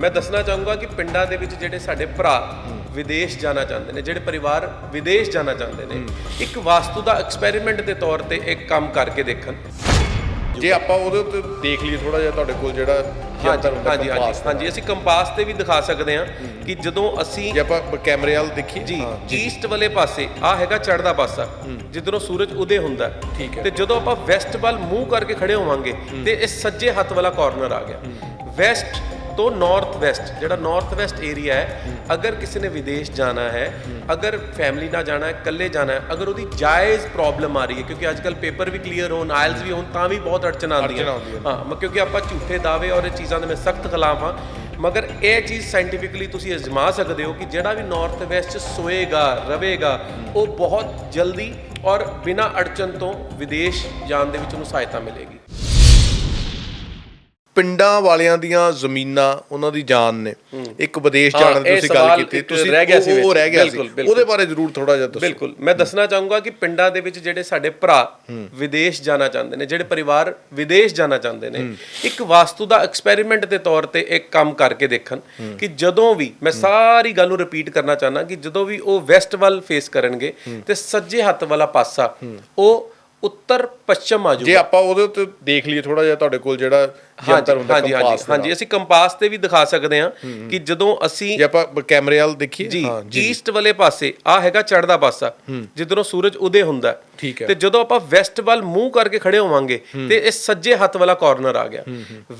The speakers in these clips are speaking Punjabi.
ਮੈਂ ਦੱਸਣਾ ਚਾਹੂੰਗਾ ਕਿ ਪਿੰਡਾਂ ਦੇ ਵਿੱਚ ਜਿਹੜੇ ਸਾਡੇ ਭਰਾ ਵਿਦੇਸ਼ ਜਾਣਾ ਚਾਹੁੰਦੇ ਨੇ ਜਿਹੜੇ ਪਰਿਵਾਰ ਵਿਦੇਸ਼ ਜਾਣਾ ਚਾਹੁੰਦੇ ਨੇ ਇੱਕ ਵਾਸਤੂ ਦਾ ਐਕਸਪੈਰੀਮੈਂਟ ਦੇ ਤੌਰ ਤੇ ਇੱਕ ਕੰਮ ਕਰਕੇ ਦੇਖਣ। ਜੇ ਆਪਾਂ ਉਹਦੇ ਉੱਤੇ ਦੇਖ ਲਈਏ ਥੋੜਾ ਜਿਹਾ ਤੁਹਾਡੇ ਕੋਲ ਜਿਹੜਾ ਹਾਂਜੀ ਹਾਂਜੀ ਹਾਂਜੀ ਅਸੀਂ ਕੰਪਾਸ ਤੇ ਵੀ ਦਿਖਾ ਸਕਦੇ ਹਾਂ ਕਿ ਜਦੋਂ ਅਸੀਂ ਜੇ ਆਪਾਂ ਕੈਮਰੇ ਵੱਲ ਦੇਖੀਏ ਜੀ ਈਸਟ ਵਾਲੇ ਪਾਸੇ ਆ ਹੈਗਾ ਚੜ੍ਹਦਾ ਪਾਸਾ ਜਿੱਧਰੋਂ ਸੂਰਜ ਉਦੇ ਹੁੰਦਾ। ਠੀਕ ਹੈ। ਤੇ ਜਦੋਂ ਆਪਾਂ ਵੈਸਟ ਵੱਲ ਮੂੰਹ ਕਰਕੇ ਖੜੇ ਹੋਵਾਂਗੇ ਤੇ ਇਹ ਸੱਜੇ ਹੱਥ ਵਾਲਾ ਕਾਰਨਰ ਆ ਗਿਆ। ਵੈਸਟ ਤੋਂ ਨਾਰਥ ਵੈਸਟ ਜਿਹੜਾ ਨਾਰਥ ਵੈਸਟ ਏਰੀਆ ਹੈ ਅਗਰ ਕਿਸੇ ਨੇ ਵਿਦੇਸ਼ ਜਾਣਾ ਹੈ ਅਗਰ ਫੈਮਿਲੀ ਨਾਲ ਜਾਣਾ ਹੈ ਇਕੱਲੇ ਜਾਣਾ ਹੈ ਅਗਰ ਉਹਦੀ ਜਾਇਜ਼ ਪ੍ਰੋਬਲਮ ਆ ਰਹੀ ਹੈ ਕਿਉਂਕਿ ਅੱਜ ਕੱਲ ਪੇਪਰ ਵੀ ਕਲੀਅਰ ਹੋਣ ਆਇਲਸ ਵੀ ਹੋਣ ਤਾਂ ਵੀ ਬਹੁਤ ਅੜਚਨ ਆਉਂਦੀਆਂ। ਨੇ। ਹਾਂ ਮ- ਕਿਉਂਕਿ ਆਪਾਂ ਝੂਠੇ ਦਾਅਵੇ ਔਰ ਇਹ ਚੀਜ਼ਾਂ ਦੇ ਮੈਂ ਸਖਤ ਖਿਲਾਫ ਹਾਂ। ਮਗਰ ਇਹ ਚੀਜ਼ ਸਾਇੰਟੀਫਿਕਲੀ ਤੁਸੀਂ ਅਜ਼ਮਾ ਸਕਦੇ ਹੋ ਕਿ ਜਿਹੜਾ ਵੀ ਨਾਰਥ ਵੈਸਟ ਚ ਸੋਏਗਾ ਰਵੇਗਾ ਉਹ ਬਹੁਤ ਜਲਦੀ ਔਰ ਬਿਨਾਂ ਅੜਚਨ ਤੋਂ ਵਿਦੇਸ਼ ਜਾਣ ਦੇ ਵਿੱਚ ਉਹਨੂੰ ਸਹਾਇਤਾ ਮਿਲੇਗੀ। ਪਿੰਡਾਂ ਵਾਲਿਆਂ ਦੀਆਂ ਜ਼ਮੀਨਾਂ ਉਹਨਾਂ ਦੀ ਜਾਨ ਨੇ। ਇੱਕ ਵਿਦੇਸ਼ ਜਾਣ ਦੀ ਤੁਸੀਂ ਗੱਲ ਕੀਤੀ ਤੁਸੀਂ ਰਹਿ ਗਿਆ ਸੀ ਉਹ-। ਰਹਿ ਗਿਆ ਸੀ। ਉਹਦੇ ਬਾਰੇ ਜ਼ਰੂਰ ਥੋੜਾ ਜਿਹਾ ਦੱਸੋ। ਬਿਲਕੁਲ। ਮੈਂ ਦੱਸਣਾ ਚਾਹੂੰਗਾ ਕਿ ਪਿੰਡਾਂ ਦੇ ਵਿੱਚ ਜਿਹੜੇ ਸਾਡੇ ਭਰਾ ਵਿਦੇਸ਼ ਜਾਣਾ ਚਾਹੁੰਦੇ ਨੇ ਜਿਹੜੇ ਪਰਿਵਾਰ ਵਿਦੇਸ਼ ਜਾਣਾ ਚਾਹੁੰਦੇ ਨੇ ਇੱਕ ਵਾਸਤੂ ਦਾ ਐਕਸਪੈਰੀਮੈਂਟ ਦੇ ਤੌਰ ਤੇ ਇੱਕ ਕੰਮ ਕਰਕੇ ਦੇਖਣ ਕਿ ਜਦੋਂ ਵੀ ਮੈਂ ਸਾਰੀ ਗੱਲ ਨੂੰ ਰਿਪੀਟ ਕਰਨਾ ਚਾਹਨਾ ਕਿ ਜਦੋਂ ਵੀ ਉਹ ਵੈਸਟ ਵੱਲ ਫੇਸ ਕਰਨਗੇ ਤੇ ਸੱਜੇ ਹੱਥ ਵਾਲਾ ਪਾਸਾ ਉਹ ਉੱਤਰ ਪੱਛਮ ਆ ਜਾਊਗਾ। ਜੇ ਆਪਾਂ ਉਹਦੇ ਉੱਤੇ ਦੇਖ ਲਈਏ ਥੋੜਾ ਜਿਹਾ ਤੁਹਾਡੇ ਕੋਲ ਜਿਹੜਾ ਹਾਂਜੀ ਯੰਤਰ ਹੁੰਦਾ ਹਾਂਜੀ ਹਾਂਜੀ। ਹਾਂਜੀ ਅਸੀਂ ਕੰਪਾਸ ਤੇ ਵੀ ਦਿਖਾ ਸਕਦੇ ਹਾਂ ਕਿ ਜਦੋਂ ਅਸੀਂ ਜੇ ਆਪਾਂ ਕੈਮਰੇ ਵੱਲ ਦੇਖੀਏ ਜੀ ਈਸਟ ਵਾਲੇ ਪਾਸੇ ਆ ਹੈਗਾ ਚੜ੍ਹਦਾ ਪਾਸਾ ਜਿੱਧਰੋਂ ਸੂਰਜ ਉਦੇ ਹੁੰਦਾ। ਹੈ। ਠੀਕ ਹੈ। ਤੇ ਜਦੋਂ ਆਪਾਂ ਵੈਸਟ ਵੱਲ ਮੂੰਹ ਕਰਕੇ ਖੜੇ ਹੋਵਾਂਗੇ ਤੇ ਇਹ ਸੱਜੇ ਹੱਥ ਵਾਲਾ ਕਾਰਨਰ ਆ ਗਿਆ।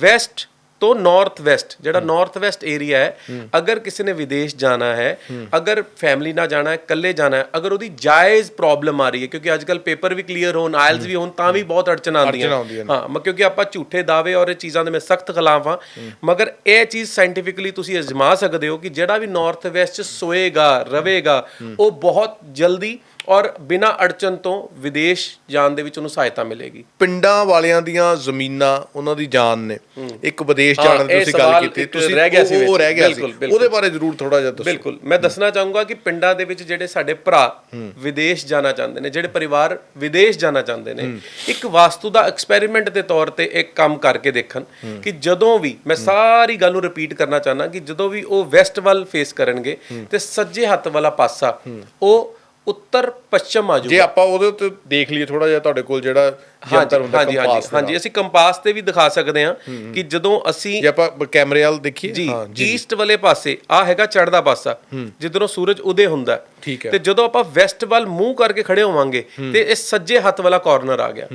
ਵੈਸਟ ਤੋਂ ਨਾਰਥ ਵੈਸਟ ਜਿਹੜਾ ਨਾਰਥ ਵੈਸਟ ਏਰੀਆ ਹੈ ਅਗਰ ਕਿਸੇ ਨੇ ਵਿਦੇਸ਼ ਜਾਣਾ ਹੈ ਅਗਰ ਫੈਮਿਲੀ ਨਾਲ ਜਾਣਾ ਹੈ ਇਕੱਲੇ ਜਾਣਾ ਹੈ ਅਗਰ ਉਹਦੀ ਜਾਇਜ਼ ਪ੍ਰੋਬਲਮ ਆ ਰਹੀ ਹੈ ਕਿਉਂਕਿ ਅੱਜ ਕੱਲ ਪੇਪਰ ਵੀ ਕਲੀਅਰ ਹੋਣ ਆਇਲਸ ਵੀ ਹੋਣ ਤਾਂ ਵੀ ਬਹੁਤ ਅੜਚਨ ਆਉਂਦੀਆਂ। ਹਾਂ ਮ- ਕਿਉਂਕਿ ਆਪਾਂ ਝੂਠੇ ਦਾਅਵੇ ਔਰ ਇਹ ਚੀਜ਼ਾਂ ਦੇ ਮੈਂ ਸਖਤ ਖਿਲਾਫ ਹਾਂ ਮਗਰ ਇਹ ਚੀਜ਼ ਸਾਇੰਟੀਫਿਕਲੀ ਤੁਸੀਂ ਅਜ਼ਮਾ ਸਕਦੇ ਹੋ ਕਿ ਜਿਹੜਾ ਵੀ ਨਾਰਥ ਵੈਸਟ ਚ ਸੋਏਗਾ ਰਵੇਗਾ ਉਹ ਬਹੁਤ ਜਲਦੀ ਔਰ ਬਿਨਾਂ ਅੜਚਨ ਤੋਂ ਵਿਦੇਸ਼ ਜਾਣ ਦੇ ਵਿੱਚ ਉਹਨੂੰ ਸਹਾਇਤਾ ਮਿਲੇਗੀ। ਪਿੰਡਾਂ ਵਾਲਿਆਂ ਦੀਆਂ ਜ਼ਮੀਨਾਂ ਉਹਨਾਂ ਦੀ ਜਾਨ ਨੇ। ਇੱਕ ਵਿਦੇਸ਼ ਜਾਣ ਦੀ ਤੁਸੀਂ ਗੱਲ ਕੀਤੀ ਤੁਸੀਂ ਰਹਿ ਗਿਆ ਸੀ ਉਹ-। ਰਹਿ ਗਿਆ ਸੀ। ਉਹਦੇ ਬਾਰੇ ਜ਼ਰੂਰ ਥੋੜਾ ਜਿਹਾ ਦੱਸੋ। ਬਿਲਕੁਲ ਮੈਂ ਦੱਸਣਾ ਚਾਹੂੰਗਾ ਕਿ ਪਿੰਡਾਂ ਦੇ ਵਿੱਚ ਜਿਹੜੇ ਸਾਡੇ ਭਰਾ ਵਿਦੇਸ਼ ਜਾਣਾ ਚਾਹੁੰਦੇ ਨੇ ਜਿਹੜੇ ਪਰਿਵਾਰ ਵਿਦੇਸ਼ ਜਾਣਾ ਚਾਹੁੰਦੇ ਨੇ ਇੱਕ ਵਾਸਤੂ ਦਾ ਐਕਸਪੈਰੀਮੈਂਟ ਦੇ ਤੌਰ ਤੇ ਇੱਕ ਕੰਮ ਕਰਕੇ ਦੇਖਣ ਕਿ ਜਦੋਂ ਵੀ ਮੈਂ ਸਾਰੀ ਗੱਲ ਨੂੰ ਰਿਪੀਟ ਕਰਨਾ ਚਾਹਨਾ ਕਿ ਜਦੋਂ ਵੀ ਉਹ ਵੈਸਟ ਵੱਲ ਫੇਸ ਕਰਨਗੇ ਤੇ ਸੱਜੇ ਹੱਥ ਵਾਲਾ ਪਾਸਾ ਉਹ ਉੱਤਰ ਪੱਛਮ ਆ ਜੇ ਜਾਊਗਾ। ਆਪਾਂ ਉਹਦੇ ਉੱਤੇ ਦੇਖ ਲਈਏ ਥੋੜਾ ਜਿਹਾ ਤੁਹਾਡੇ ਕੋਲ ਜਿਹੜਾ ਹਾਂਜੀ ਯੰਤਰ ਹੁੰਦਾ ਹਾਂਜੀ ਹਾਂਜੀ ਦਾ। ਹਾਂਜੀ ਅਸੀਂ ਕੰਪਾਸ ਤੇ ਵੀ ਦਿਖਾ ਸਕਦੇ ਹਾਂ ਕਿ ਜਦੋਂ ਅਸੀਂ ਜੇ ਆਪਾਂ ਕੈਮਰੇ ਵੱਲ ਦੇਖੀਏ ਜੀ ਈਸਟ ਵਾਲੇ ਪਾਸੇ ਆ ਹੈਗਾ ਚੜ੍ਹਦਾ ਪਾਸਾ ਜਿੱਧਰੋਂ ਸੂਰਜ ਉਦੇ ਹੁੰਦਾ। ਹੈ। ਠੀਕ ਹੈ। ਤੇ ਜਦੋਂ ਆਪਾਂ ਵੈਸਟ ਵੱਲ ਮੂੰਹ ਕਰਕੇ ਖੜੇ ਹੋਵਾਂਗੇ ਤੇ ਇਹ ਸੱਜੇ ਹੱਥ ਵਾਲਾ ਕਾਰਨਰ ਆ ਗਿਆ।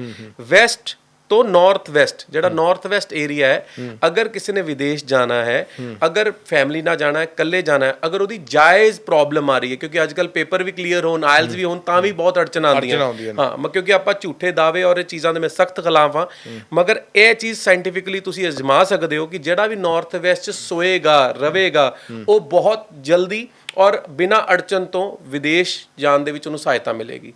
ਵੈਸਟ ਤੋਂ ਨਾਰਥ ਵੈਸਟ ਜਿਹੜਾ ਨਾਰਥ ਵੈਸਟ ਏਰੀਆ ਹੈ ਅਗਰ ਕਿਸੇ ਨੇ ਵਿਦੇਸ਼ ਜਾਣਾ ਹੈ ਅਗਰ ਫੈਮਿਲੀ ਨਾਲ ਜਾਣਾ ਹੈ ਇਕੱਲੇ ਜਾਣਾ ਹੈ ਅਗਰ ਉਹਦੀ ਜਾਇਜ਼ ਪ੍ਰੋਬਲਮ ਆ ਰਹੀ ਹੈ ਕਿਉਂਕਿ ਅੱਜ ਕੱਲ ਪੇਪਰ ਵੀ ਕਲੀਅਰ ਹੋਣ ਆਇਲਸ ਵੀ ਹੋਣ ਤਾਂ ਵੀ ਬਹੁਤ ਅੜਚਨ ਆਉਂਦੀਆਂ। ਹਾਂ ਮ- ਕਿਉਂਕਿ ਆਪਾਂ ਝੂਠੇ ਦਾਅਵੇ ਔਰ ਇਹ ਚੀਜ਼ਾਂ ਦੇ ਮੈਂ ਸਖਤ ਖਿਲਾਫ ਹਾਂ ਮਗਰ ਇਹ ਚੀਜ਼ ਸਾਇੰਟੀਫਿਕਲੀ ਤੁਸੀਂ ਅਜ਼ਮਾ ਸਕਦੇ ਹੋ ਕਿ ਜਿਹੜਾ ਵੀ ਨਾਰਥ ਵੈਸਟ ਚ ਸੋਏਗਾ ਰਵੇਗਾ ਉਹ ਬਹੁਤ ਜਲਦੀ ਔਰ ਬਿਨਾਂ ਅੜਚਨ ਤੋਂ ਵਿਦੇਸ਼ ਜਾਣ ਦੇ ਵਿੱਚ ਉਹਨੂੰ ਸਹਾਇਤਾ ਮਿਲੇਗੀ